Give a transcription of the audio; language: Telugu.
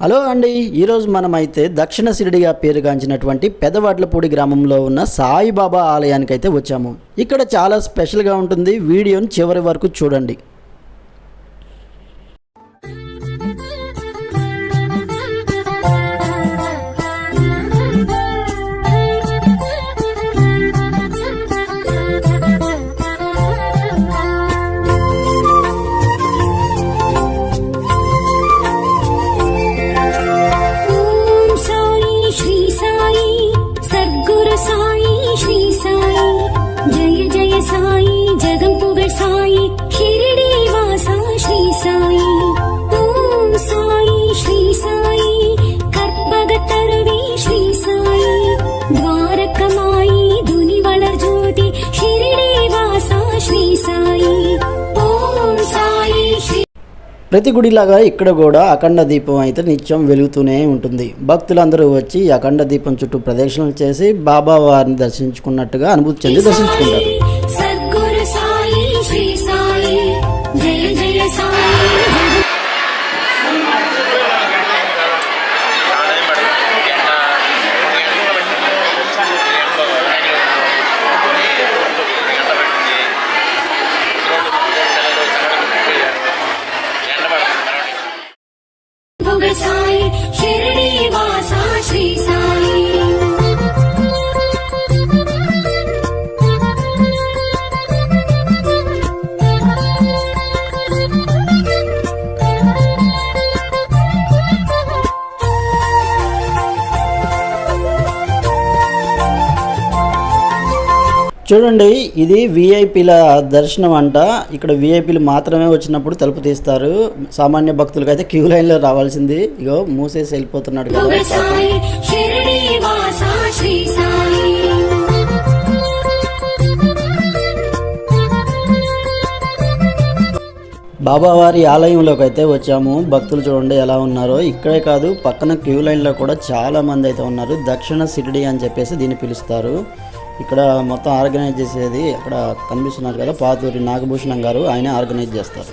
హలో అండి ఈరోజు మనమైతే దక్షిణ సిరిడిగా పేరుగాంచినటువంటి పెదవాట్లపూడి గ్రామంలో ఉన్న సాయిబాబా ఆలయానికి అయితే వచ్చాము. ఇక్కడ చాలా స్పెషల్గా ఉంటుంది వీడియోని చివరి వరకు చూడండి. ప్రతి గుడిలాగా ఇక్కడ కూడా అఖండ దీపం అయితే నిత్యం వెలుగుతూనే ఉంటుంది. భక్తులందరూ వచ్చి అఖండ దీపం చుట్టూ ప్రదక్షిణలు చేసి బాబా వారిని దర్శించుకున్నట్టుగా అనుభూతి చెంది దర్శించుకుంటారు. உங்கள் சாய் చూడండి ఇది విఐపీల దర్శనం అంట ఇక్కడ విఐపీలు మాత్రమే వచ్చినప్పుడు తలుపు తీస్తారు. సామాన్య భక్తులకు అయితే క్యూ లైన్లో రావాల్సింది. ఇగో మూసేసి వెళ్ళిపోతున్నాడు కదా. బాబావారి ఆలయంలోకి అయితే వచ్చాము. భక్తులు చూడండి ఎలా ఉన్నారో. ఇక్కడే కాదు పక్కన క్యూ లైన్లో కూడా చాలా మంది అయితే ఉన్నారు. దక్షిణ సిరిడి అని చెప్పేసి దీన్ని పిలుస్తారు. ఇక్కడ మొత్తం ఆర్గనైజ్ చేసేది అక్కడ కనిపిస్తున్నారు కదా పాతూరి నాగభూషణం గారు ఆయన ఆర్గనైజ్ చేస్తారు.